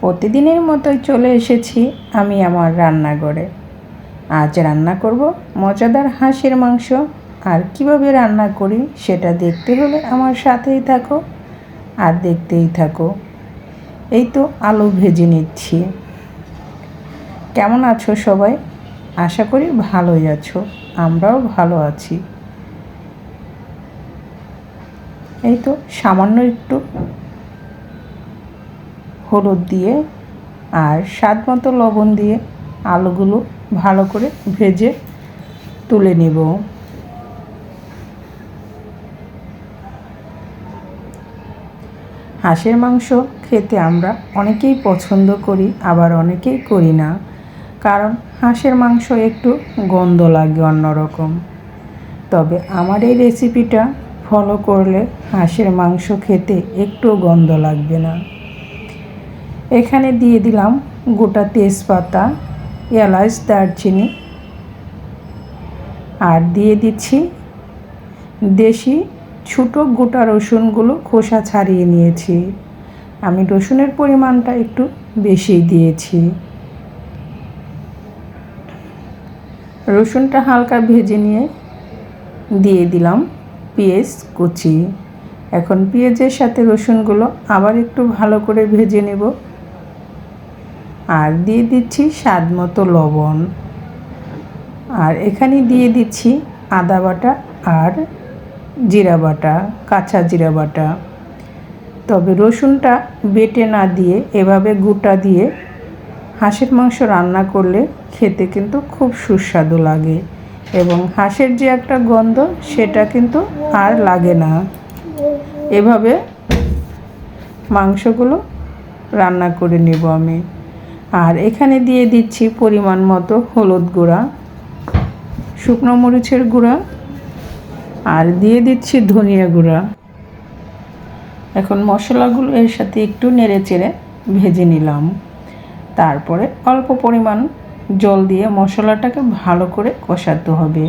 প্রতিদিনের মতোই চলে এসেছি আমি আমার রান্নাঘরে। আজ রান্না করব মজাদার হাঁসের মাংস। আর কীভাবে রান্না করি সেটা দেখতে হলে আমার সাথেই থাকো আর দেখতেই থাকো। এই তো আলু ভেজে নিচ্ছি। কেমন আছো সবাই? আশা করি ভালোই আছো, আমরাও ভালো আছি। এই তো সামান্য একটু হলুদ দিয়ে আর স্বাদ মতো লবণ দিয়ে আলুগুলো ভালো করে ভেজে তুলে নেব। হাঁসের মাংস খেতে আমরা অনেকেই পছন্দ করি, আবার অনেকেই করি না। কারণ হাঁসের মাংস একটু গন্ধ লাগে অন্যরকম। তবে আমার এই রেসিপিটা ফলো করলে হাঁসের মাংস খেতে একটু গন্ধ লাগবে না। এখানে দিয়ে দিলাম গোটা তেজপাতা, এলাচ, দারচিনি আর দিয়ে দিচ্ছি দেশি ছোটো গোটা রসুনগুলো খোসা ছাড়িয়ে নিয়েছি। আমি রসুনের পরিমাণটা একটু বেশি দিয়েছি। রসুনটা হালকা ভেজে নিয়ে দিয়ে দিলাম পেঁয়াজ কুচি। এখন পেঁয়াজের সাথে রসুনগুলো আবার একটু ভালো করে ভেজে নেব। আর দিয়ে দিচ্ছি স্বাদ মতো লবণ। আর এখানে দিয়ে দিচ্ছি আদা বাটা আর জিরা বাটা, কাঁচা জিরা বাটা। তবে রসুনটা বেটে না দিয়ে এভাবে গোটা দিয়ে হাঁসের মাংস রান্না করলে খেতে কিন্তু খুব সুস্বাদু লাগে এবং হাঁসের যে একটা গন্ধ সেটা কিন্তু আর লাগে না। এভাবে মাংসগুলো রান্না করে নেব আমি। আর এখানে দিয়ে দিচ্ছি পরিমাণ মতো হলুদ গুঁড়া, শুকনো মরিচের গুঁড়া, আর দিয়ে দিচ্ছি ধনিয়া গুঁড়া। এখন মশলাগুলো এর সাথে একটু নেড়ে চেড়ে ভেজে নিলাম। তারপরে অল্প পরিমাণ জল দিয়ে মশলাটাকে ভালো করে কষাতে হবে।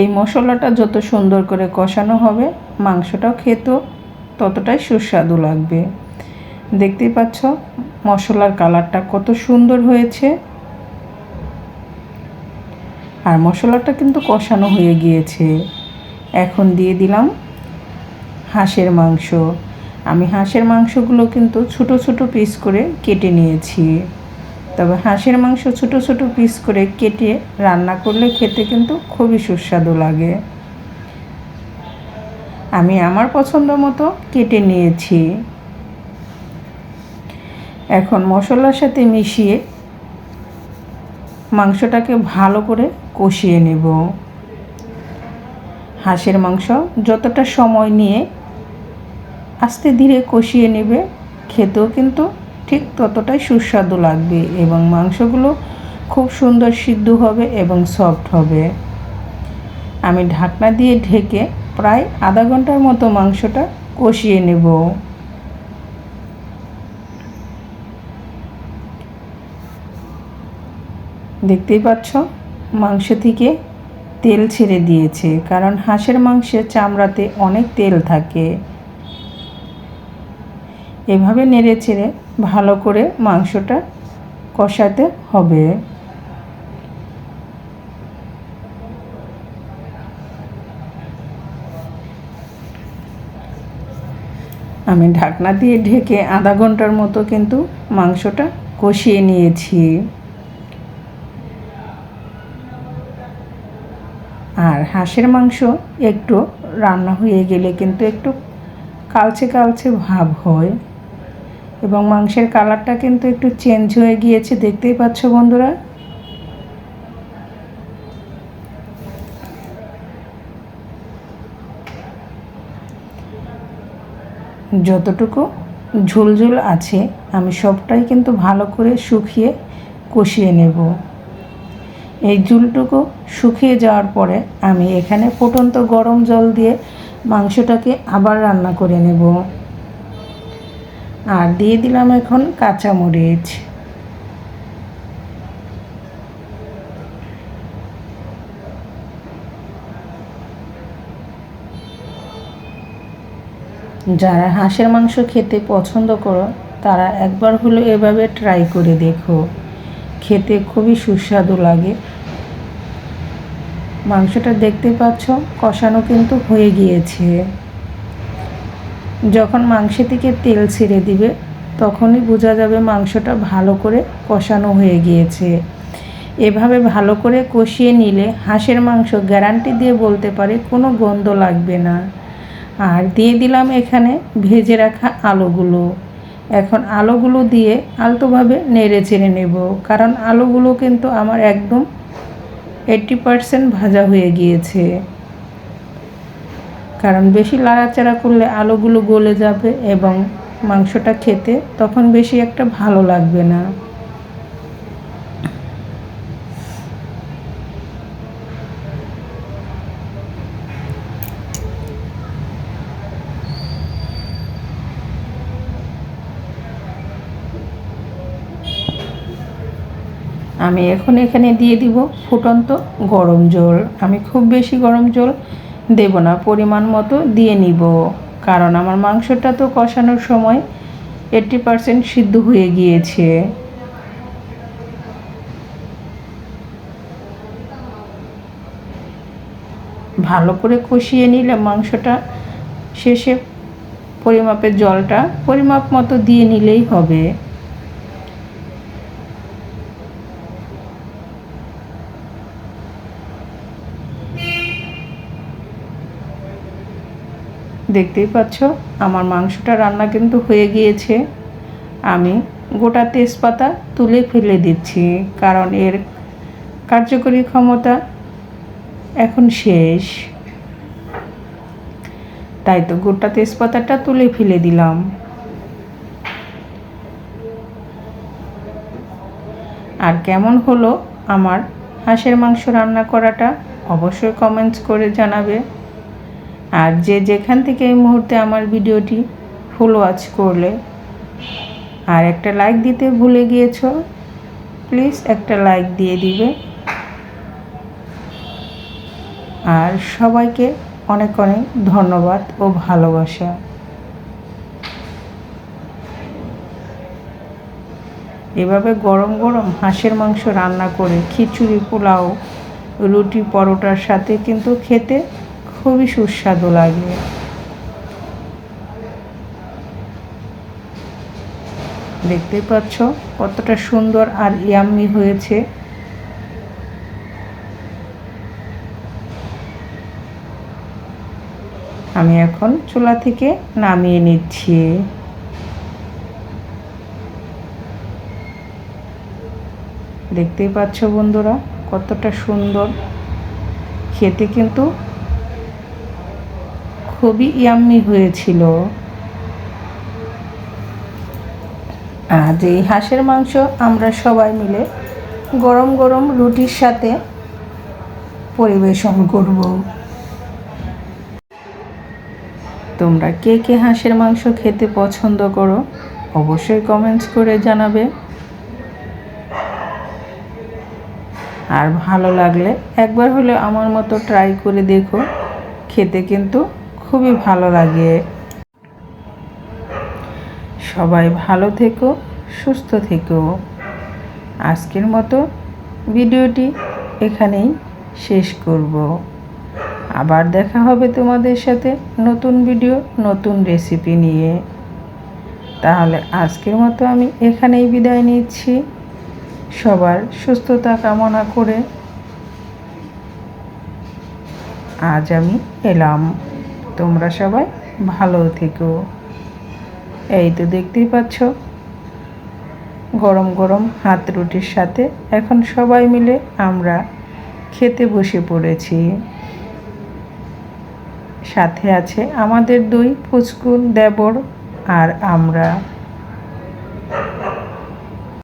এই মশলাটা যত সুন্দর করে কষানো হবে, মাংসটাও খেতেও ততটাই সুস্বাদু লাগবে। দেখতেই পাচ্ছ মশলার কালারটা কত সুন্দর হয়েছে। আর মশলাটা কিন্তু কষানো হয়ে গিয়েছে। এখন দিয়ে দিলাম হাঁসের মাংস। আমি হাঁসের মাংসগুলো কিন্তু ছোট ছোট পিস করে কেটে নিয়েছি। তবে হাঁসের মাংস ছোট ছোট পিস করে কেটে রান্না করলে খেতে কিন্তু খুবই সুস্বাদু লাগে। আমি আমার পছন্দ মতো কেটে নিয়েছি। এখন মশলার সাথে মিশিয়ে মাংসটাকে ভালো করে কষিয়ে নেব। হাঁসের মাংস যতটা সময় নিয়ে আস্তে ধীরে কষিয়ে নেবে, খেতেও কিন্তু ঠিক ততটাই সুস্বাদু লাগবে এবং মাংসগুলো খুব সুন্দর সিদ্ধ হবে এবং সফট হবে। আমি ঢাকনা দিয়ে ঢেকে প্রায় আধা ঘণ্টার মতো মাংসটা কষিয়ে নেব। দেখতেই পাচ্ছ? মাংস থেকে তেল ছেড়ে দিয়েছে, কারণ হাঁসের মাংসের চামড়াতে অনেক তেল থাকে। এভাবে নেড়ে চেড়ে ভালো করে মাংসটা কষাতে হবে। আমি ঢাকনা দিয়ে ঢেকে আধা ঘণ্টার মতো কিন্তু মাংসটা কষিয়ে নিয়েছি। হাঁসের মাংস একটু রান্না হয়ে গেলে কিন্তু একটু কালচে কালচে ভাব হয়। এবং মাংসের কালারটা কিন্তু একটু চেঞ্জ হয়ে গিয়েছে, দেখতেই পাচ্ছ বন্ধুরা। যতটুকু ঝোলঝোল আছে, আমি সবটাই কিন্তু ভালো করে শুকিয়ে কষিয়ে নেব। এই ঝুলটুকু শুকিয়ে যাওয়ার পরে আমি এখানে ফুটন্ত গরম জল দিয়ে মাংসটাকে আবার রান্না করে নেব। আর দিয়ে দিলাম এখন কাঁচামরিচ। যারা হাঁসের মাংস খেতে পছন্দ করো, তারা একবার হলো এভাবে ট্রাই করে দেখো। খেতে খুবই সুস্বাদু লাগে। মাংসটা দেখতে পাচ্ছ, কষানো কিন্তু হয়ে গিয়েছে। যখন মাংস থেকে তেল ছেড়ে দিবে, তখনই বোঝা যাবে মাংসটা ভালো করে কষানো হয়ে গিয়েছে। এভাবে ভালো করে কষিয়ে নিলে হাঁসের মাংস গ্যারান্টি দিয়ে বলতে পারে কোনো গন্ধ লাগবে না। আর দিয়ে দিলাম এখানে ভেজে রাখা আলুগুলো। এখন আলুগুলো দিয়ে আলতোভাবে নেড়ে চেড়ে নেব, কারণ আলুগুলো কিন্তু আমার একদম এইট্টি পারসেন্ট ভাজা হয়ে গিয়েছে। কারণ বেশি লাড়াচাড়া করলে আলুগুলো গলে যাবে এবং মাংসটা খেতে তখন বেশি একটা ভালো লাগবে না। আমি এখন এখানে দিয়ে দিব ফুটন্ত গরম জল। আমি খুব বেশি গরম জল দেব না, পরিমাণ মতো দিয়ে নিব। কারণ আমার মাংসটা তো কষানোর সময় এইট্টি পারসেন্ট সিদ্ধ হয়ে গিয়েছে। ভালো করে কষিয়ে নিলে মাংসটা শেষে পরিমাপের জলটা পরিমাপ মতো দিয়ে নিলেই হবে। দেখতেই পাচ্ছ, আমার মাংসটা রান্না কিন্তু হয়ে গিয়েছে। আমি গোটা তেজপাতা তুলে ফেলে দিচ্ছি, কারণ এর কার্যকরী ক্ষমতা এখন শেষ। তাই তো গোটা তেজপাতাটা তুলে ফেলে দিলাম। আর কেমন হলো আমার হাঁসের মাংস রান্না করাটা অবশ্যই কমেন্টস করে জানাবে। আর যে যেখান থেকে এই মুহূর্তে আমার ভিডিওটি ফুল ওয়াচ করলে, আর একটা লাইক দিতে ভুলে গিয়েছ প্লিজ একটা লাইক দিয়ে দিবে। আর সবাইকে অনেক অনেক ধন্যবাদ ও ভালোবাসা। এভাবে গরম গরম হাঁসের মাংস রান্না করে খিচুড়ি, পোলাও, রুটি, পরোটার সাথে কিন্তু খেতে খুবই সুস্বাদু লাগে। দেখতে পাচ্ছ কতটা সুন্দর আর ইয়াম্মি হয়েছে। আমি এখন চুলা থেকে নামিয়ে নিচ্ছি। দেখতেই পাচ্ছ বন্ধুরা কতটা সুন্দর। খেতে কিন্তু খুবই ইয়াম্মি হয়েছিল। আজ এই হাঁসের মাংস আমরা সবাই মিলে গরম গরম রুটির সাথে পরিবেশন করব। তোমরা কে কে হাঁসের মাংস খেতে পছন্দ করো অবশ্যই কমেন্টস করে জানাবে। আর ভালো লাগলে একবার হলে আমার মতো ট্রাই করে দেখো। খেতে কিন্তু খুবই ভালো লাগে। সবাই ভালো থেকো, সুস্থ থেকো। আজকের মতো ভিডিওটি এখানেই শেষ করব। আবার দেখা হবে তোমাদের সাথে নতুন ভিডিও, নতুন রেসিপি নিয়ে। তাহলে আজকের মতো আমি এখানেই বিদায় নিচ্ছি। সবার সুস্থতা কামনা করে আজ আমি এলাম। তোমরা সবাই ভালো থেকো। এই তো দেখতেই পাচ্ছ, গরম গরম হাত রুটির সাথে এখন সবাই মিলে আমরা খেতে বসে পড়েছি। সাথে আছে আমাদের দুই ফুচকুন দেবর আর আমরা।